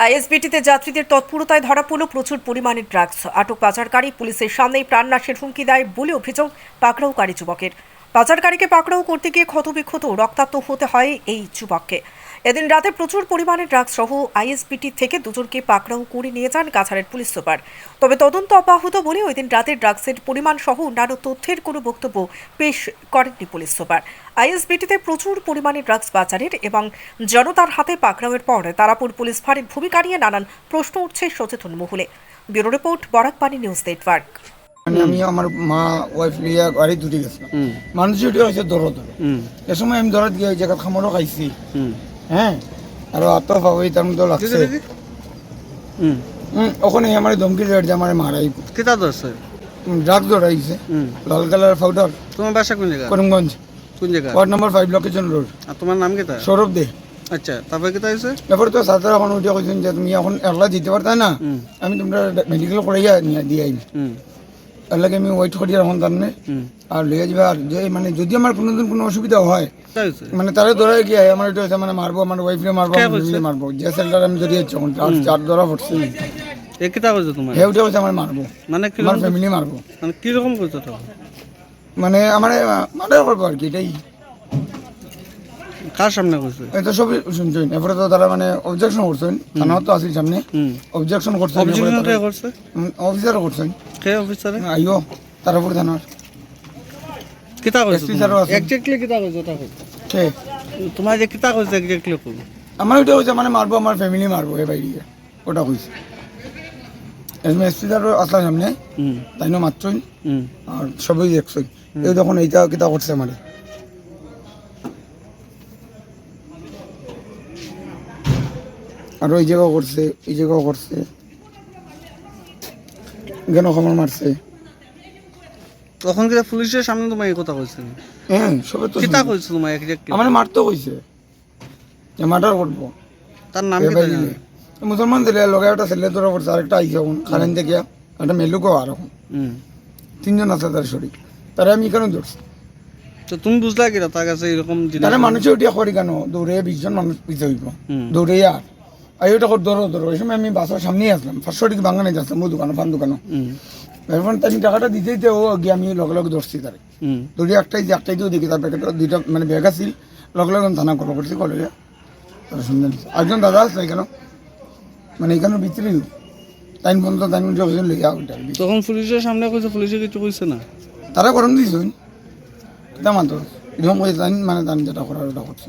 আইএসবিটিতে যাত্রীদের তৎপরতায় ধরা পড়ল প্রচুর পরিমাণে ড্রাগস। আটক পাচারকারী পুলিশের সামনেই প্রাণনাশের হুমকি দেয় বলে অভিযোগ পাকড়াওকারী যুবকের। পাচারকারীকে পাকড়াও করতে গিয়ে ক্ষতবিক্ষত রক্তাক্ত হতে হয় এই যুবককে। এদিন রাতে প্রচুর পরিমাণে ড্রাগস সহ আইএসপিটি থেকে দুজনকে পাকড়াও করে নিয়ে যান কাছাড়ের পুলিশ সুপার। তবে তদন্ত অব্যাহত বলে ওই দিন রাতে ড্রাগসের পরিমাণ সহ অন্যান্য তথ্যের কোনো বক্তব্য পেশ করেননি পুলিশ সুপার। আইএসবিটিতে প্রচুর পরিমাণে ড্রাগস পাচারের এবং জনতার হাতে পাকড়াওয়ের পর তারাপুর পুলিশ ফাঁড়ির ভূমিকা নিয়ে নানান প্রশ্ন উঠছে সচেতন মহলে। Bureau report Barakpani news network. মানে আমি আমার মা ওয়াইফ লিয়া গাড়ি দুটি গেছিলাম মানুষ হয়েছে দরদ। এ সময় আমি দরদ গিয়ে জায়গা খামরও খাইছি। হ্যাঁ? আর আত্ম ভাবে তার মধ্যে লাগছে। হুম, ওখানে আমার ধমকি দেওয়ার যে আমার মারাই। কিতা ধরছে ড্রাগ ধরাইছে। লাল কালার পাউডার তোমার বাসা কোন জায়গা? করিমগঞ্জ। কোন জায়গা? Ward number five location road. আর তোমার নাম কিতা? সৌরভ দে। আচ্ছা তারপরে কিতা হয়েছে এরপরে তো ছাত্ররা এখন উঠে কইছেন যে তুমি এখন একলা দিতে পারতা না? আমি তোমরা মেডিকেল করাইয়া নিয়ে দিয়ে আইনি হুম। তার লাগে আমি ওয়েট করি এখন তার আর লিয়ে যাবে আর যে মানে যদি আমার কোনোদিন কোনো অসুবিধা হয় মানে তারা ধরে গিয়ে আমার এটা হচ্ছে মানে মারবো আমার ওয়াইফরে মারবো বলছে? মারবো। যে সেন্টার আমি যদি যখন চার ধরা পড়ছে। এ কিতা করছে তোমার? হে উঠে হচ্ছে আমার মারবো। মানে আমার ফ্যামিলি মারবো। মানে কীরকম করছ তো মানে আমার মার্ডার করব আর কি এটাই। কার সামনে করছে? এটা সব শুনছেন। এরপরে তো তারা মানে অবজেকশন করছেন। থানাও তো আসিল সামনে। অবজেকশন করছেন। অভিযোগ কে করছে? অফিসারও করছেন। কে অফিসারে আইও তারপরে থানার। কিতা আছে। এক্স্যাক্টলি কিতা কই। কে? তোমার যে কিতা করছে এক্স্যাক্টলি কই আমার ওইটা হচ্ছে মানে মারবো আমার ফ্যামিলি মারবো এ বাইরে ওটা কইছে। এসমে এসপি আসলাম সামনে। হুম। তাইনো মাত্রই আর সবই দেখছই এই তখন এইটা কিতা করছে মানে আর ওই জায়গাও করছে এই জায়গাও করছে। কেন খবর মারছে? তখন কিতা পুলিশের সামনে তোমার এই কথা কইছে। হ্যাঁ সবে তো কিতা কইছে তোমার এক্স্যাক্টলি আমার মারতে কইছে। যে মার্ডার করব। তার নাম। জানো? মুসলমান ছেলে লগে একটা ছেলে ধরা পড়ছে আরেকটা আইসে এখন খালেন থেকে একটা মেলুকও আর এখন। তিনজন আছে তার শরীর। তারা আমি কেন ধরছি? তো তুমি বুঝলা কিটা তার কাছে এরকম তারা মানুষে উঠিয়া করি কেন? দৌড়ে বিশজন মানুষ পিছিয়ে হইব। দৌড়ে আর। ওটা করে ধরো ধরো ওই সময় আমি বাসার সামনেই আসলাম। ফার্স্ট দিকে বাঙালি যাচ্ছিলাম ও দোকানো পান দোকানো। এরপর তাই টাকাটা দিতেই তো ও গিয়ে আমি লগে লগে ধরছি তারে। দৌড়ে একটাই যে একটাই দিয়েও দেখি তার প্যাকেটটা দুইটা মানে ব্যাগ আছিল লগে লগে আমি থানা করব করছি কলেজে তারা শুনলেন একজন দাদা আসলে কেন মানে এখানে ভিতরে তাই বন্ধ তাই যখন লেগে ওইটা তখন পুলিশের সামনে কইছে পুলিশে কিছু কইছে না? তারা গরম দিয়েছেন এটা মাত্র। এরকম করে তাই মানে তাই যেটা করার ওটা করছে।